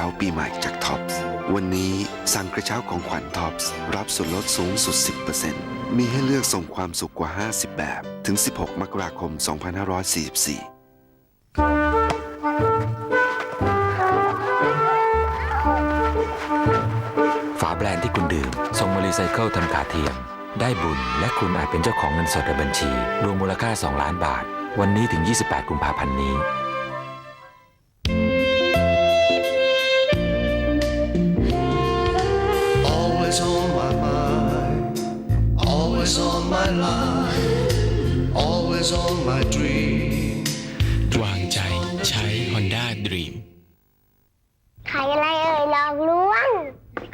ช้าปีใหม่จากท็อปส์วันนี้สั่งกระเช้าของขวัญท็อปส์รับส่วนลดสูงสุด 10%มีให้เลือกส่งความสุขกว่า 50 แบบ ถึง 16 มกราคม 2544 ฝาแบรนด์ที่คุณดื่มส่งมารีไซเคิลทำขาเทียม ได้บุญและคุณอาจเป็นเจ้าของเงินสดในบัญชี รวมมูลค่า 2 ล้านบาท วันนี้ถึง 28 กุมภาพันธ์นี้ always on my dream. วางใจใช้ Honda Dream ไข่อะไรเอ่ยหลอกลวง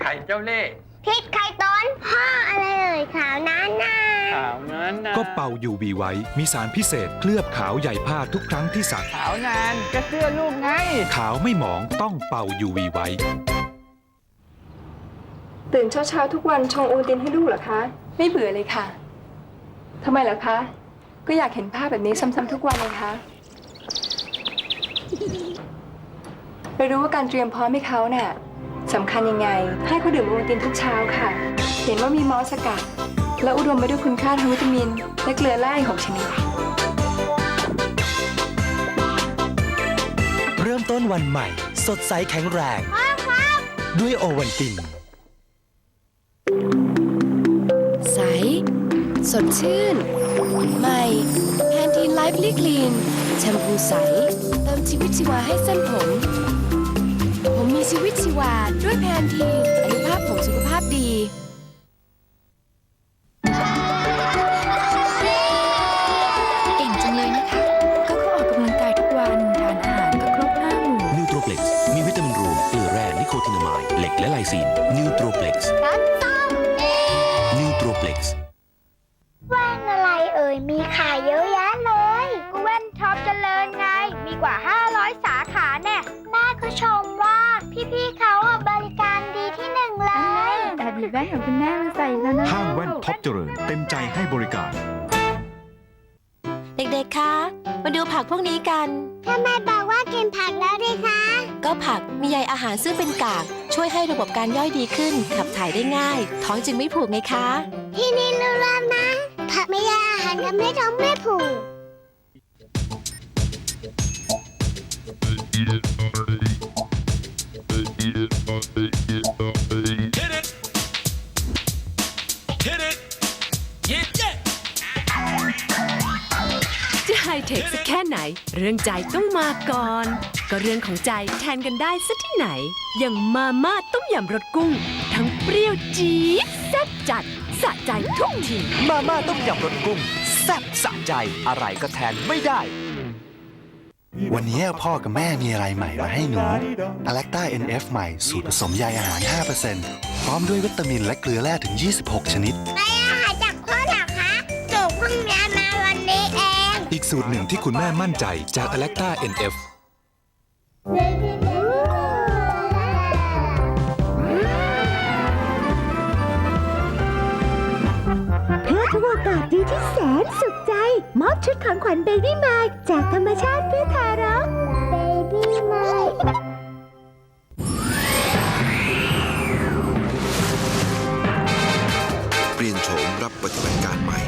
ไข่เจ้าเล่ห์พริกไข่ต้นพ่ออะไรเอ่ยขาวนั้นน่ะขาวนั้นนะก็เป่า UV ไว้ มีสารพิเศษเคลือบขาวใหญ่ผ้าทุกครั้งที่สัก ขาวนานก็เสื้อลูกไง ขาวไม่หมองต้องเป่า UV ไว้ ตื่นเช้าๆทุกวันชงโอวัลตินให้ลูกเหรอคะ ไม่เบื่อเลยค่ะ ทำไมเหรอคะ ก็อยากเห็นภาพแบบนี้ซ้ำๆทุกวันเลยคะไปรู้ว่าการเตรียมพร้อมให้เขาเนี่ยสำคัญยังไง ให้เขาดื่มโอวัลตินทุกเช้าค่ะ เห็นว่ามีมอสสกัด และอุดมไปด้วยคุณค่าทางวิตามิน และเกลือแร่อีกหกชนิด เริ่มต้นวันใหม่ สดใสแข็งแรง ด้วยโอวันติน ใส สดชื่น ใหม่แพนทีนไลฟ์ลิกลีนแชมพูใส เติมชีวิตชีวาให้เส้นผม ผมมีชีวิตชีวาด้วยแพนทีนอนุภาพผมสุขภาพดี เก่งจังเลยนะคะ ก็เขาออกกำลังกายทุกวัน ทานอาหารก็ครบห้าหมู่ นิวโตรเพล็กซ์มีวิตามินรวมเกลือแร่นิโคตินามายเหล็กและไลซีนนิวโตร กว่า 500 สาขาแน่แม่ก็ชมว่าพี่ๆเขาอะบริการดีที่หนึ่งเลยแต่ดีแว่นของคุณแม่มาใส่แล้วนะห้างแว่นท็อปเจริญเต็มใจให้บริการ เด็กๆ คะ มาดูผักพวกนี้กันถ้าแม่บอกว่ากินผักแล้วดิคะ ก็ผักมีใยอาหารซึ่งเป็นกาก ช่วยให้ระบบการย่อยดีขึ้น ขับถ่ายได้ง่าย ท้องจึงไม่ผูกไงคะ ที่นี่รู้แล้วนะ ผักไม่ยาอาหารทำให้ท้องไม่ผูก จะไฮเทคสักแค่ไหน เรื่องใจต้องมาก่อน ก็เรื่องของใจแทนกันได้สักที่ไหน อย่างมาม่าต้มยำรสกุ้ง ทั้งเปรี้ยวจี๊ดแซ่บจัดสะใจทุกที มาม่าต้มยำรสกุ้ง แซ่บสะใจ อะไรก็แทนไม่ได้ วันนี้พ่อกับแม่มีอะไรใหม่มาให้หนูอ l ล c ต้า NF ใหม่สูตรผสมใยอาหาร 5%พร้อมด้วยวิตามินและเกลือแร่ถึง 26 ชนิด ไปอาหารจากพ่อเหรอคะสูตรเพิ่งเรียนมาวันนี้เอง อีกสูตรหนึ่งที่คุณแม่มั่นใจจาก a l e c t a NF นสุขใจ มอบชุดของขวัญเบบี้มาจากธรรมชาติเพื่อทารก เบบี้มาเปลี่ยนโฉมรับปฏิบัติการใหม่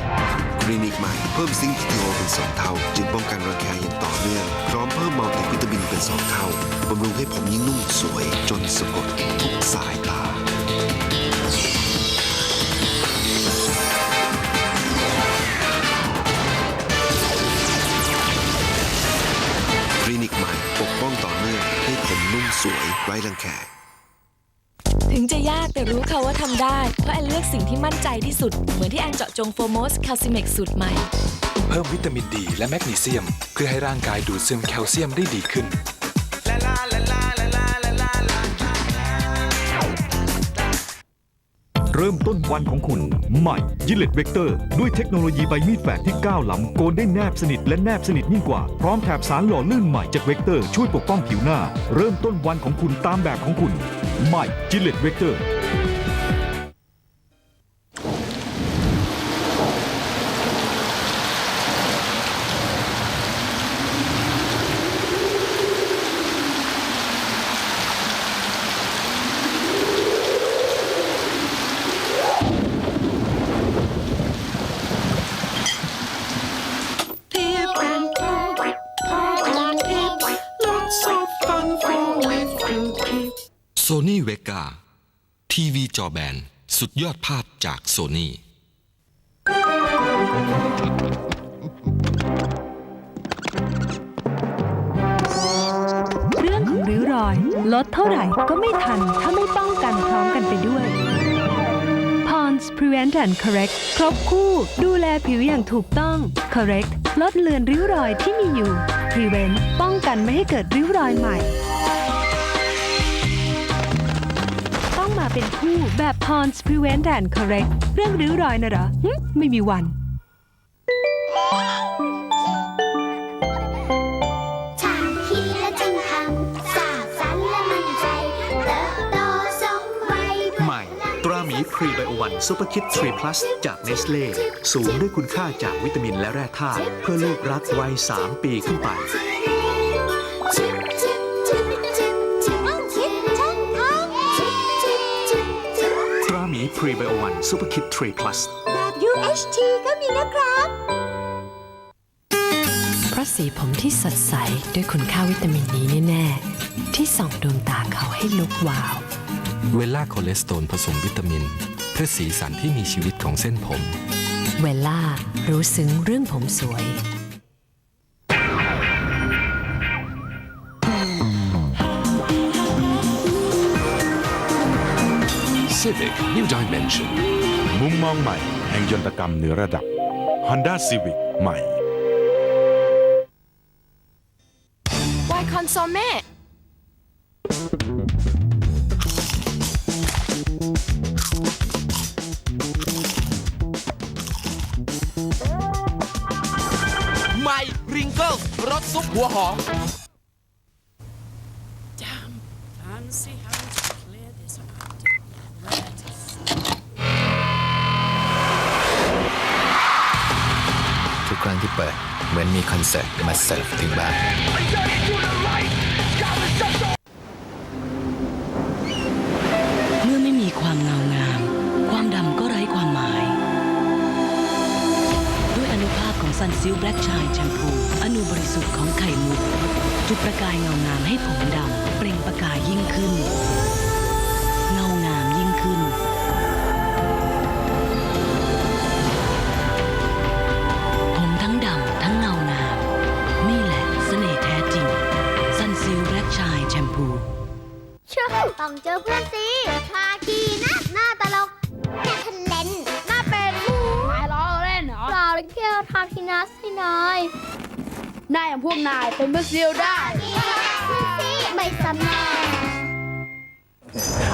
คลินิกใหม่เพิ่มซิงค์ PTO เป็นสองเท่า จึงป้องกันรังแคอย่างต่อเนื่อง พร้อมเพิ่มมัลติวิตามินเป็นสองเท่าบำรุงให้ผมยิ่งนุ่มสวย จนสะกดทุกสายตา สวยไร้รังแคถึงจะยากแต่รู้ค่ะว่าทำได้ เพราะแอนเลือกสิ่งที่มั่นใจที่สุด เหมือนที่แอนเจาะจงโฟโมสคาซิเมกสูตรใหม่ เพิ่มวิตามินดีและแมกนีเซียม เพื่อให้ร่างกายดูดซึมแคลเซียมได้ดีขึ้น เริ่มต้นวันของคุณ ใหม่ยิเลตเวกเตอร์ ด้วยเทคโนโลยีใบมีดแฝกที่ก้าวล้ำโกนได้แนบสนิทและแนบสนิทยิ่งกว่า พร้อมแถบสารหล่อลื่นใหม่จากเวกเตอร์ช่วยปกป้องผิวหน้า เริ่มต้นวันของคุณตามแบบของคุณ ใหม่ยิเลตเวกเตอร์ โซนี่เวกาทีวีจอแบน สุดยอดภาพจากโซนี่เรื่องของริ้วรอย ลดเท่าไหร่ก็ไม่ทัน ถ้าไม่ป้องกันพร้อมกันไปด้วย Pons Prevent and Correct ครบคู่ ดูแลผิวอย่างถูกต้อง Correct ลดเลือนริ้วรอยที่มีอยู่ Prevent ป้องกันไม่ให้เกิดริ้วรอยใหม่ เป็นคู่แบบ Pond's Prevent and Correct เรื่องริ้วรอยนะเหรอหึไม่มีวันช่างคิดและจึงทำสร้างสรรค์และมั่นใจ เติบโตสมวัยด้วย ใหม่ ตราหมีพรีไบโอวันซูเปอร์คิด3 plus จากเนสเล่สูงด้วยคุณค่าจากวิตามินและแร่ธาตุเพื่อลูกรักวัย 3 ปีขึ้นไป พรีไบโอวันซูเปอร์คิด3 plus แบบ UHT ก็มีนะครับ เพราะสีผมที่สดใส ด้วยคุณค่าวิตามินนี้แน่ๆที่ส่องดวงตาเขาให้ลุกวาว เวล่าคอเลสเตอรอลผสมวิตามิน เพื่อสีสันที่มีชีวิตของเส้นผม เวล่ารู้ซึ้งเรื่องผมสวย Civic New Dimension มุมมองใหม่แห่งยนตกรรมเหนือระดับ Honda Civic ใหม่วายคอนโซเม่ใหม่ริงเกิลรสซุปหัวหอม เปิด เหมือนมีคอนเสิร์ตมาเสิร์ฟถึงบ้านเมื่อไม่มีความเงางาม ความดำก็ไร้ความหมาย ด้วยอนุภาพของซันซิลแบล็กชายแชมพูอนุบริสุทธิ์ของไข่มุก จุดประกายเงางามให้ผมดำ เปล่งประกายยิ่งขึ้น นายอย่างพวกนายเป็นเพื่อนซิลได้ไม่สำนา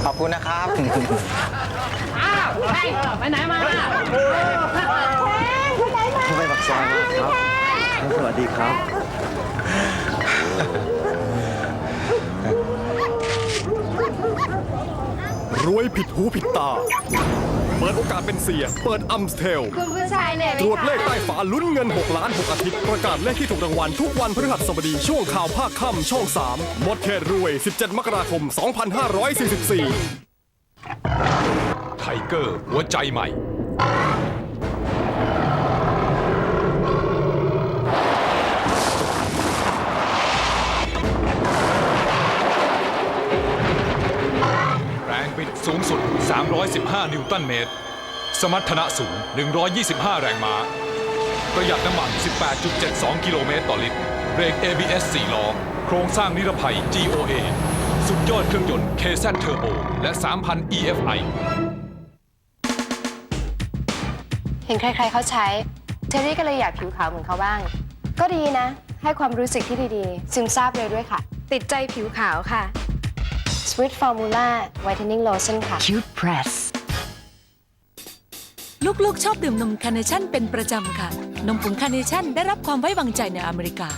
ขอบคุณนะครับ อ้าวไปไหนมาไปปักซอยครับ สวัสดีครับ รวยผิดหูผิดตา เปิดโอกาสเป็นเสีย เปิดอัมสเทล คุณผู้ชายเนี่ยตรวจเลขใต้ฝาลุ้นเงิน 6 ล้าน 6 อาทิตย์ ประกาศเลขที่ถูกรางวัลทุกวันพฤหัสบดี ช่วงข่าวภาคค่ำช่อง 3 หมดเขตรวย 17 มกราคม 2544 ไทเกอร์หัวใจใหม่ สูงสุด 315 นิวตันเมตร สมรรถนะสูง 125 แรงม้า ประหยัดน้ำมัน 18.72 กิโลเมตรต่อลิตร เบรก ABS 4 ล้อ โครงสร้างนิรภัย GOA สุดยอดเครื่องยนต์ KZ Turbo และ 3,000 EFI เห็นใครๆเขาใช้ เทอรี่ก็เลยอยากผิวขาวเหมือนเขาบ้าง ก็ดีนะ ให้ความรู้สึกที่ดีๆ ซึมซาบเลยด้วยค่ะ ติดใจผิวขาวค่ะ Sweet Formula Whitening Lotion ค่ะ Cute Press ลูกๆ ชอบดื่มนมคาร์เนชั่นเป็นประจำค่ะ นมผงคาร์เนชั่นได้รับความไว้วางใจในอเมริกา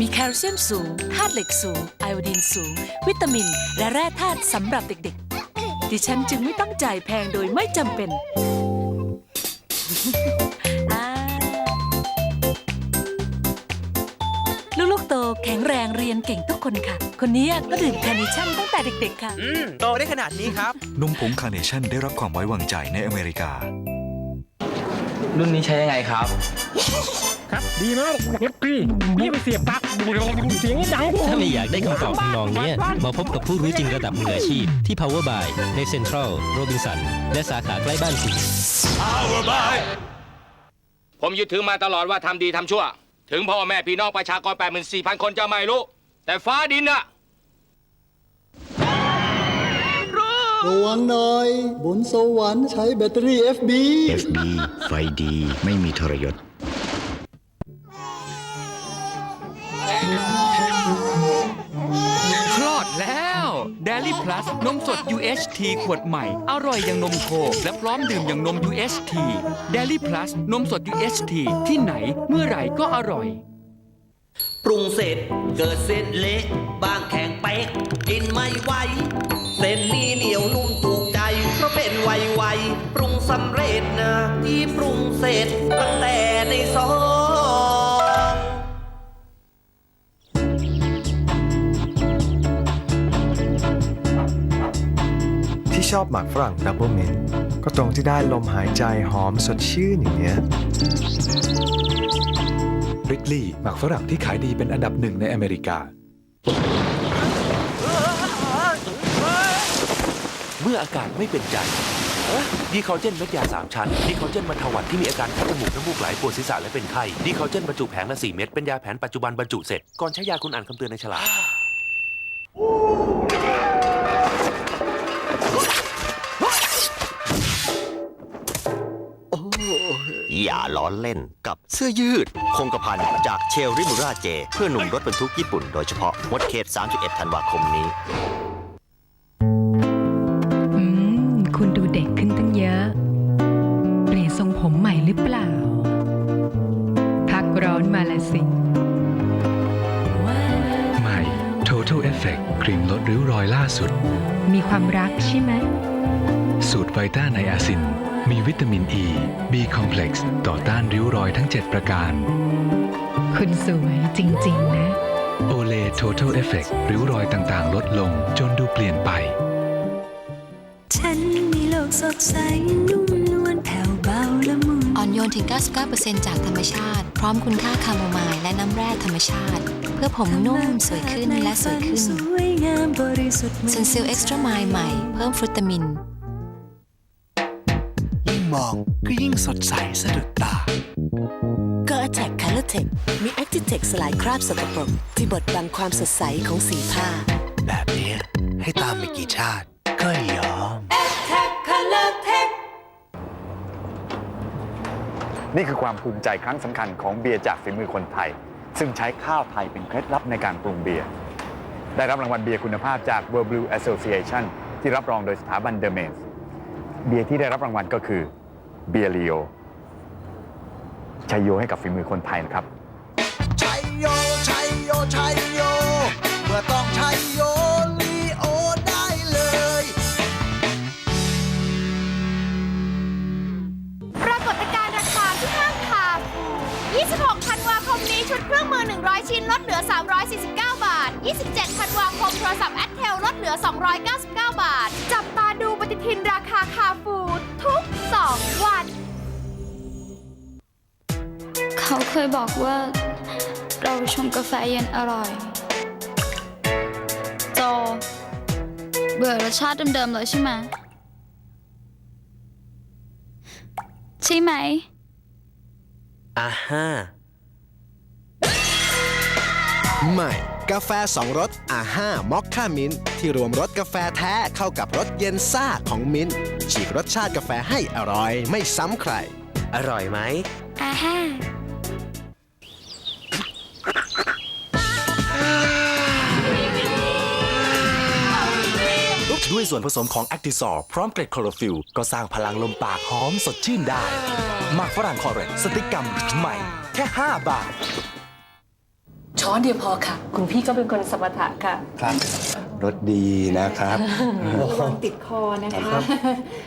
มีแคลเซียมสูงธาตุเหล็กสูง ไอโอดีนสูง วิตามิน และแร่ธาตุสำหรับเด็กๆ ดิฉันจึงไม่ต้องจ่ายแพงโดยไม่จำเป็น แข็งแรงเรียนเก่งทุกคนค่ะ คนนี้ก็ดื่มคาร์เนชั่นตั้งแต่เด็กๆค่ะ อืมโตได้ขนาดนี้ครับ นมผงคาร์เนชั่นได้รับความไว้วางใจในอเมริกา รุ่นนี้ใช้ยังไงครับ ครับดีมากเอฟพี่พี่ไปเสียบปลั๊กเสียงดังถ้าไม่อยากได้คำตอบทำนองเนี้ยมาพบกับผู้รู้จริงระดับมืออาชีพ ที่ Power by ใน Central Robinson และสาขาใกล้บ้านคุณผมยึดถือมาตลอดว่าทำดีทำชั่ว ถึงพ่อแม่พี่น้องประชากร 84,000 คนจะไม่รู้ แต่ฟ้าดินน่ะระวังหน่อย บนสวรรค์ใช้แบตเตอรี่ FB FB ไฟดีไม่มีทรยศ d a i l y Plus นมสด UHT ขวดใหม่ อร่อยอย่างนมโค และพร้อมดื่มอย่างนม UHT d a i l y Plus นมสด UHT ที่ไหนเมื่อไหร่ก็อร่อย ปรุงเสร็จเกิดเส้นเละบางแข็งเป๊กกินไม่ไหวเส้นนี้เหนียวนุ่มถูกใจเพราะเป็นไวไวปรุงสำเร็จนะที่ปรุงเสร็จตั้งแต่ในซอ ชอบหมักฝรั่งดับเบิลเมนก็ตรงที่ได้ลมหายใจหอมสดชื่นอย่างเงี้ยริกลี่หมักฝรั่งที่ขายดีเป็นอันดับหนึ่งในอเมริกา เมื่ออาการไม่เป็นใจดีคอลเจนเม็ดยา3ชั้นดีคอลเจนบรรเทาหวัดที่มีอาการคัดจมูกน้ำมูกไหลปวดศีรษะและเป็นไข้ดีคอลเจนบรรจุแผงละ4เม็ดเป็นยาแผนปัจจุบันบรรจุเสร็จ ก่อนใช้ยาคุณอ่านคำเตือนในฉลาก อย่าล้อเล่นกับเสื้อยืด คงกระพันจากเชลริมูราเจ เพื่อหนุ่มรถบรรทุกญี่ปุ่นโดยเฉพาะงดเขต 31 ธันวาคมนี้ อืม คุณดูเด็กขึ้นตั้งเยอะ เปลี่ยนทรงผมใหม่หรือเปล่า พักร้อนมาละสิ ใหม่ Total Effect ครีมลดริ้วรอยล่าสุด มีความรักใช่ไหม สูตรไวต้าไนอาซิน มีวิตามินอ e, ี B คอมเพล็กซ์ต่อต้านริ้วรอยทั้ง 7 ประการ คุณสวยจริง ๆ นะ โอเล Total Effect ริ้วรอยต่างๆ ลดลงจนดูเปลี่ยนไป ฉันมีโลกสดใสนุ่มนวลแผ่วเบาละมุนอ่อนโยนถึง 99%จากธรรมชาติ พร้อมคุณค่าคาโมไมล์และน้ำแร่ธรรมชาติ เพื่อผมนุ่มสวยขึ้นและสวยขึ้นสวยงามบริสุทธิ์ซันซิลเอ็กซ์ตร้าไมล์ใหม่ เพิ่มฟรุตามินยิ่งม องก็ยิ่งสดใสสะดุดตา ก็ Attack Color Tech มี Active-Tech สลายคราบสกปรกที่บดบังความสดใสของสีผ้า แบบนี้ให้ตามไปกี่ชาติ ก็ยอม Attack Color Tech นี่คือความภูมิใจครั้งสำคัญของเบียร์จากฝีมือคนไทย ซึ่งใช้ข้าวไทยเป็นเคล็ดลับในการปรุงเบียร์ได้รับรางวัลเบียร์คุณภาพจาก World Brew Association ที่รับรองโดยสถาบันเดอ m เมนส์เบียร์ที่ได้รับรางวัลก็คือ เบียร์ลีโอชัยโยให้กับฝีมือคนไทยนะครับชัยโยชัยโยชัยโยเมื่อต้องชัยโยลีโอได้เลย ปรากฏการณ์ราคาที่ห้างคาฟู26ธันวาคมนี้ชุดเครื่องมือ 100 ชิ้นลดเหลือ 349 บาท 27ธันวาคมโทรศัพท์แอดเทลลดเหลือ 299 บาท จับตาดูป ฏิทินราคาคาฟูทุก 2 วัน เขาเคยบอกว่า เราชงกาแฟเย็นอร่อย โจ เบื่อรสชาติเดิมๆเลยใช่ไหมใช่ไหม อ่าฮ่าใหม่ กาแฟสองรสอาห้ามอคค่ามิ้นท์ที่รวมรสกาแฟแท้เข้ากับรสเย็นซ่าของมิ้นท์ฉีกรสชาติกาแฟให้อร่อยไม่ซ้ำใคร อร่อยไหม อาฮ่าด้วยส่วนผสมของแอคติซอร์พร้อมเกล็ดโคลอฟิลก็สร้างพลังลมปากหอมสดชื่นได้หมักฝรั่งคอเรตสติกกรรมใหม่แค่ 5 บาท ช้อนเดียวพอค่ะ คุณพี่ก็เป็นคนสมถะค่ะ ครับรสดีนะครับ ระวังติดคอนะคะ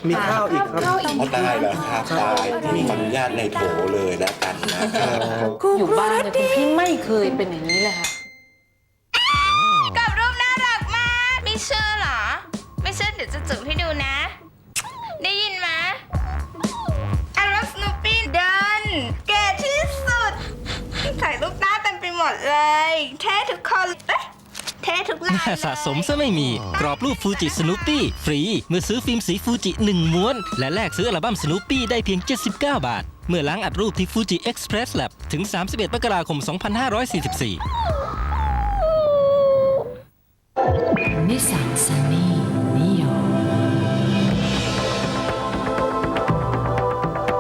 มีข้าวอีกครับข้าวอีกได้แล้วครับได้มีขออนุญาตในโถเลยแล้วกันนะครับอยู่บ้านเนี่ยคุณพี่ไม่เคยเป็นอย่างนี้เลยค่ะ กับรูปน่ารักมาก ไม่เชื่อเหรอ ไม่เชื่อเดี๋ยวจะจุบให้ดูนะ ได้ยินไหมอารมสนุปปี้เดินเก๋ที่สุด ดเลยเท่ทุกคนเอ๊ะเท่ทุกลายสะสมซะไม่มี กรอบรูปฟูจิสนุปปี้ฟรี เมื่อซื้อฟิล์มสีฟูจิ 1 ม้วน และแลกซื้ออัลบั้มสนุปปี้ได้เพียง 79 บาท เมื่อล้างอัดรูปที่ฟูจิเอ็กซ์เพรสแลบถึง 31มกราคม 2544 นิสสันซันนี่นิโย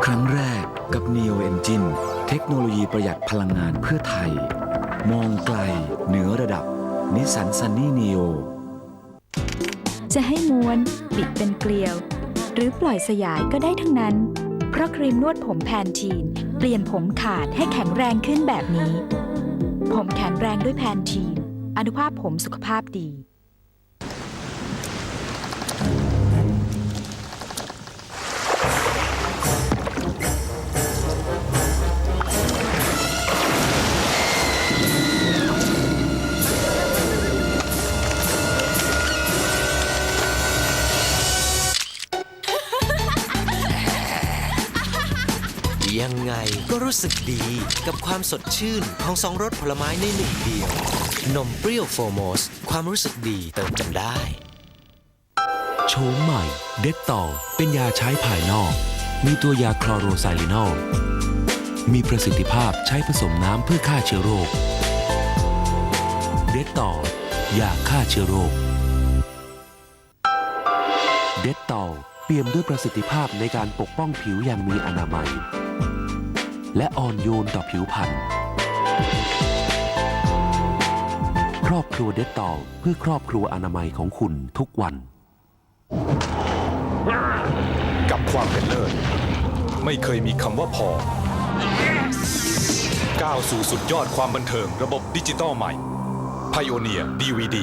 ครั้งแรกกับ Neo Engine เทคโนโลยีประหยัดพลังงานเพื่อไทย มองไกล เหนือระดับ นิสันซันนี่นีโอจะให้ม้วนบิดเป็นเกลียว หรือปล่อยสยายก็ได้ทั้งนั้น เพราะครีมนวดผมแพนทีน เปลี่ยนผมขาดให้แข็งแรงขึ้นแบบนี้ ผมแข็งแรงด้วยแพนทีน อนุภาพผมสุขภาพดี งไงก็รู้สึกดีกับความสดชื่นของสองรสผลไม้ในหนึ่งเดียว นมเปรี้ยวโฟโมส ความรู้สึกดีเติมกันได้โฉมใหม่ เด็ดต่อเป็นยาใช้ภายนอก มีตัวยาคลอโรไซลินอล มีประสิทธิภาพใช้ผสมน้ำเพื่อฆ่าเชื้อโรค เด็ดต่อยาฆ่าเชื้อโรค เด็ดต่อเปี่ยมด้วยประสิทธิภาพในการปกป้องผิวอย่างมีอนามัย และอ่อนโยนต่อผิวพรรณครอบครัวเด็ดต่อเพื่อครอบครัวอนามัยของคุณทุกวัน กับความเป็นเลิศไม่เคยมีคำว่าพอ ก้าวสู่สุดยอดความบันเทิงระบบดิจิตอลใหม่ Pioneer DVD